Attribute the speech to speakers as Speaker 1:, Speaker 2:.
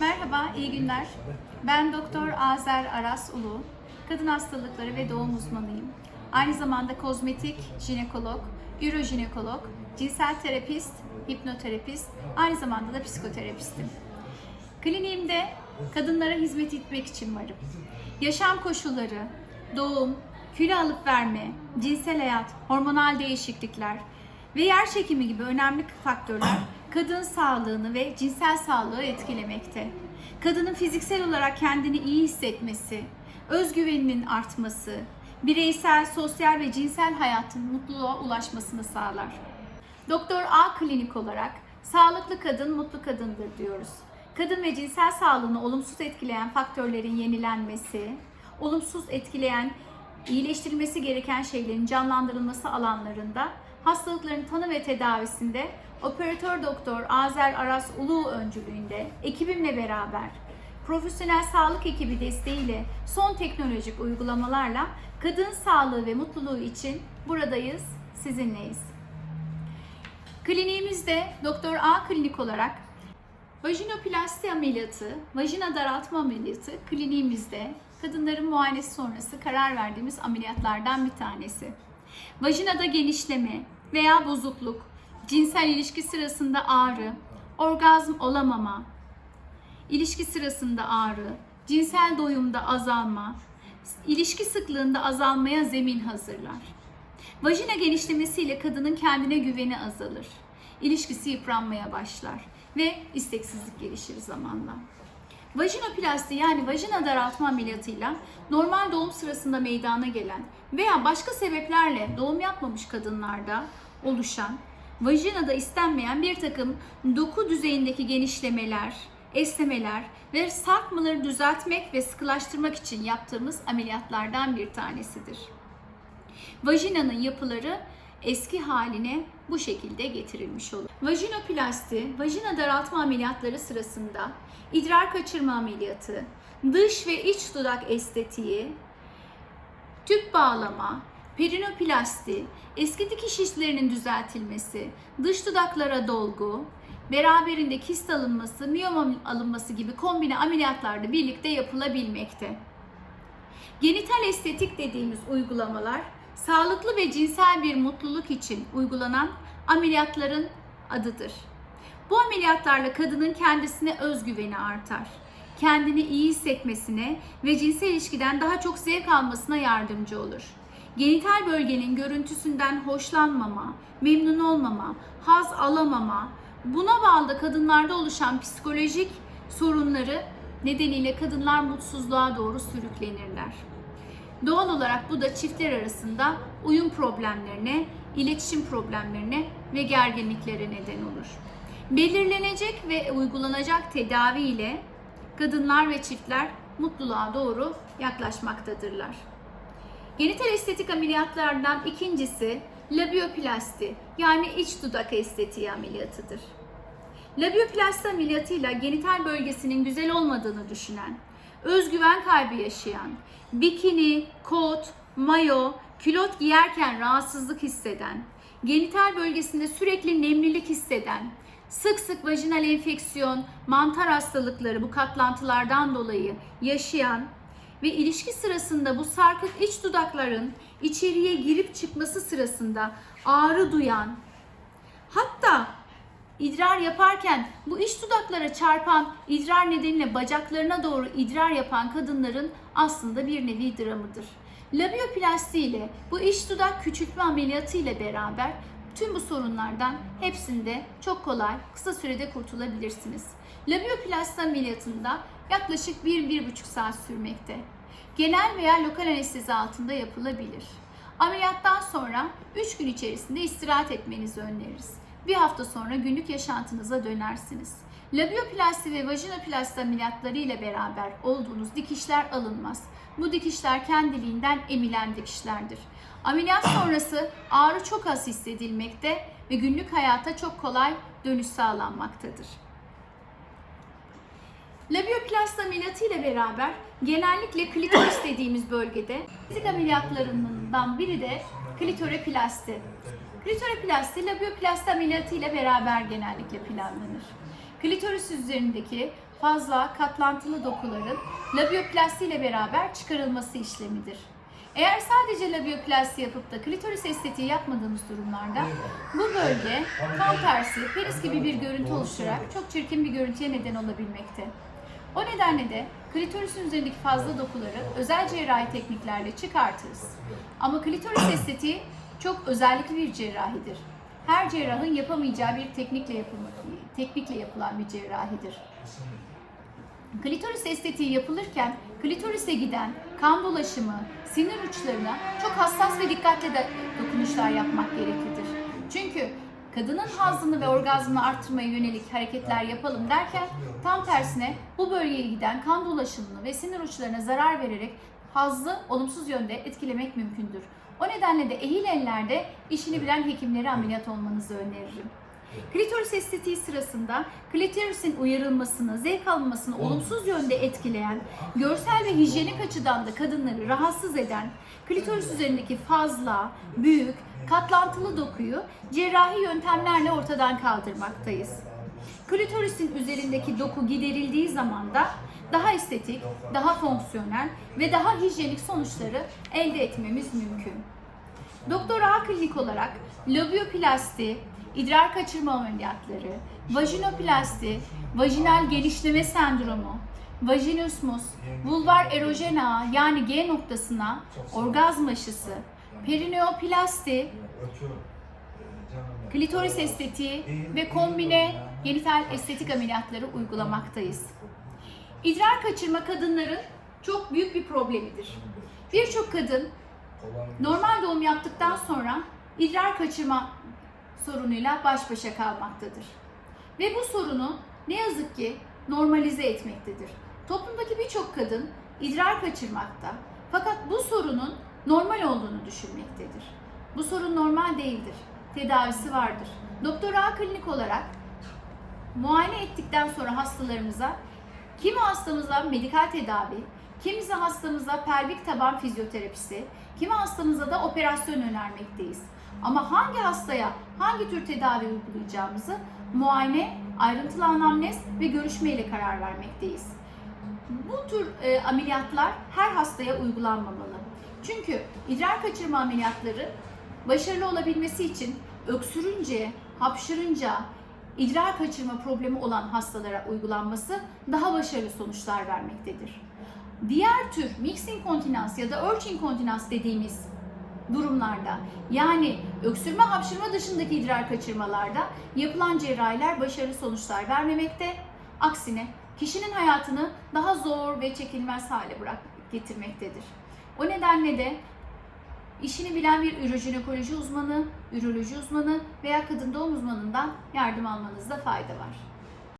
Speaker 1: Merhaba, iyi günler. Ben Doktor Azer Aras Ulu. Kadın hastalıkları ve doğum uzmanıyım. Aynı zamanda kozmetik, jinekolog, ürojinekolog, cinsel terapist, hipnoterapist, aynı zamanda da psikoterapistim. Kliniğimde kadınlara hizmet etmek için varım. Yaşam koşulları, doğum, kilo alıp verme, cinsel hayat, hormonal değişiklikler ve yer çekimi gibi önemli faktörler kadın sağlığını ve cinsel sağlığı etkilemekte. Kadının fiziksel olarak kendini iyi hissetmesi, özgüveninin artması, bireysel, sosyal ve cinsel hayatın mutluluğa ulaşmasını sağlar. Doktor A klinik olarak sağlıklı kadın mutlu kadındır diyoruz. Kadın ve cinsel sağlığını olumsuz etkileyen faktörlerin yenilenmesi, olumsuz etkileyen iyileştirilmesi gereken şeylerin canlandırılması alanlarında hastalıkların tanı ve tedavisinde operatör doktor Azer Aras Ulu öncülüğünde ekibimle beraber profesyonel sağlık ekibi desteğiyle son teknolojik uygulamalarla kadın sağlığı ve mutluluğu için buradayız, sizinleyiz. Kliniğimizde Doktor A klinik olarak vajinoplasti ameliyatı, vajina daraltma ameliyatı kliniğimizde kadınların muayenesi sonrası karar verdiğimiz ameliyatlardan bir tanesi. Vajinada genişleme veya bozukluk, cinsel ilişki sırasında ağrı, orgazm olamama, ilişki sırasında ağrı, cinsel doyumda azalma, ilişki sıklığında azalmaya zemin hazırlar. Vajina genişlemesiyle kadının kendine güveni azalır. İlişkisi yıpranmaya başlar ve isteksizlik gelişir zamanla. Vajinoplasti yani vajina daraltma ameliyatıyla normal doğum sırasında meydana gelen veya başka sebeplerle doğum yapmamış kadınlarda oluşan vajinada istenmeyen bir takım doku düzeyindeki genişlemeler, esnemeler ve sarkmaları düzeltmek ve sıkılaştırmak için yaptığımız ameliyatlardan bir tanesidir. Vajinanın yapıları eski haline bu şekilde getirilmiş olur. Vajinoplasti, vajina daraltma ameliyatları sırasında idrar kaçırma ameliyatı, dış ve iç dudak estetiği, tüp bağlama, perinoplasti, eski dikiş işlerinin düzeltilmesi, dış dudaklara dolgu, beraberinde kist alınması, miyom alınması gibi kombine ameliyatlarda birlikte yapılabilmekte. Genital estetik dediğimiz uygulamalar sağlıklı ve cinsel bir mutluluk için uygulanan ameliyatların adıdır. Bu ameliyatlarla kadının kendisine özgüveni artar. Kendini iyi hissetmesine ve cinsel ilişkiden daha çok zevk almasına yardımcı olur. Genital bölgenin görüntüsünden hoşlanmama, memnun olmama, haz alamama, buna bağlı kadınlarda oluşan psikolojik sorunları nedeniyle kadınlar mutsuzluğa doğru sürüklenirler. Doğal olarak bu da çiftler arasında uyum problemlerine, iletişim problemlerine ve gerginliklere neden olur. Belirlenecek ve uygulanacak tedavi ile kadınlar ve çiftler mutluluğa doğru yaklaşmaktadırlar. Genital estetik ameliyatlardan ikincisi labioplasti yani iç dudak estetiği ameliyatıdır. Labioplasti ameliyatıyla genital bölgesinin güzel olmadığını düşünen, özgüven kaybı yaşayan, bikini, kot, mayo, külot giyerken rahatsızlık hisseden, genital bölgesinde sürekli nemlilik hisseden, sık sık vajinal enfeksiyon, mantar hastalıkları bu katlantılardan dolayı yaşayan ve ilişki sırasında bu sarkık iç dudakların içeriye girip çıkması sırasında ağrı duyan, hatta idrar yaparken bu iç dudaklara çarpan idrar nedeniyle bacaklarına doğru idrar yapan kadınların aslında bir nevi dramıdır. Labioplasti ile bu iç dudak küçültme ameliyatı ile beraber tüm bu sorunlardan hepsinde çok kolay, kısa sürede kurtulabilirsiniz. Labioplasti ameliyatında yaklaşık 1-1,5 saat sürmekte. Genel veya lokal anestezi altında yapılabilir. Ameliyattan sonra 3 gün içerisinde istirahat etmenizi öneririz. Bir hafta sonra günlük yaşantınıza dönersiniz. Labioplasti ve vajinoplasti ameliyatları ile beraber olduğunuz dikişler alınmaz. Bu dikişler kendiliğinden emilen dikişlerdir. Ameliyat sonrası ağrı çok az hissedilmekte ve günlük hayata çok kolay dönüş sağlanmaktadır. Labioplasti ameliyatı ile beraber genellikle klitoris dediğimiz bölgede fizik ameliyatlarından biri de klitoreplasti. Klitoreplasti labioplasti ameliyatı ile beraber genellikle planlanır. Klitoris üzerindeki fazla katlantılı dokuların labioplasti ile beraber çıkarılması işlemidir. Eğer sadece labioplasti yapıp da klitoris estetiği yapmadığımız durumlarda bu bölge tam tersi penis gibi bir görüntü oluşturarak çok çirkin bir görüntüye neden olabilmekte. O nedenle de klitorisin üzerindeki fazla dokuları özel cerrahi tekniklerle çıkartırız. Ama klitoris estetiği çok özellikli bir cerrahidir. Her cerrahın yapamayacağı bir teknikle yapılma, teknikle yapılan bir cerrahidir. Klitoris estetiği yapılırken klitorise giden kan dolaşımı, sinir uçlarına çok hassas ve dikkatli de dokunuşlar yapmak gereklidir. Kadının hazını ve orgazmını arttırmaya yönelik hareketler yapalım derken tam tersine bu bölgeye giden kan dolaşımını ve sinir uçlarına zarar vererek hazzı olumsuz yönde etkilemek mümkündür. O nedenle de ehil ellerde işini bilen hekimlere ameliyat olmanızı öneririm. Klitoris estetiği sırasında klitorisin uyarılmasını, zevk alınmasını olumsuz yönde etkileyen, görsel ve hijyenik açıdan da kadınları rahatsız eden, klitoris üzerindeki fazla, büyük, katlantılı dokuyu cerrahi yöntemlerle ortadan kaldırmaktayız. Klitorisin üzerindeki doku giderildiği zaman da daha estetik, daha fonksiyonel ve daha hijyenik sonuçları elde etmemiz mümkün. Doktor A klinik olarak lobioplasti, idrar kaçırma ameliyatları, vajinoplasti, vajinal genişleme sendromu, vajinismus, vulvar erojen ağı yani G noktasına orgazm aşısı, perineoplasti, klitoris estetiği ve kombine genital estetik ameliyatları uygulamaktayız. İdrar kaçırma kadınların çok büyük bir problemidir. Birçok kadın normal doğum yaptıktan sonra idrar kaçırma sorunuyla baş başa kalmaktadır. Ve bu sorunu ne yazık ki normalize etmektedir. Toplumdaki birçok kadın idrar kaçırmakta fakat bu sorunun normal olduğunu düşünmektedir. Bu sorun normal değildir. Tedavisi vardır. Doktor A klinik olarak muayene ettikten sonra hastalarımıza kimi hastamıza medikal tedavi, kimisi hastamıza pelvik taban fizyoterapisi, kimi hastamıza da operasyon önermekteyiz. Ama hangi hastaya hangi tür tedavi uygulayacağımızı muayene, ayrıntılı anamnez ve görüşme ile karar vermekteyiz. Bu tür e, ameliyatlar her hastaya uygulanmamalı. Çünkü idrar kaçırma ameliyatları başarılı olabilmesi için öksürünce, hapşırınca, idrar kaçırma problemi olan hastalara uygulanması daha başarılı sonuçlar vermektedir. Diğer tür mixed inkontinans ya da urge inkontinans dediğimiz durumlarda yani öksürme hapşırma dışındaki idrar kaçırmalarda yapılan cerrahiler başarılı sonuçlar vermemekte. Aksine kişinin hayatını daha zor ve çekilmez hale bırak getirmektedir. O nedenle de işini bilen bir ürojinekoloji uzmanı, üroloji uzmanı veya kadın doğum uzmanından yardım almanızda fayda var.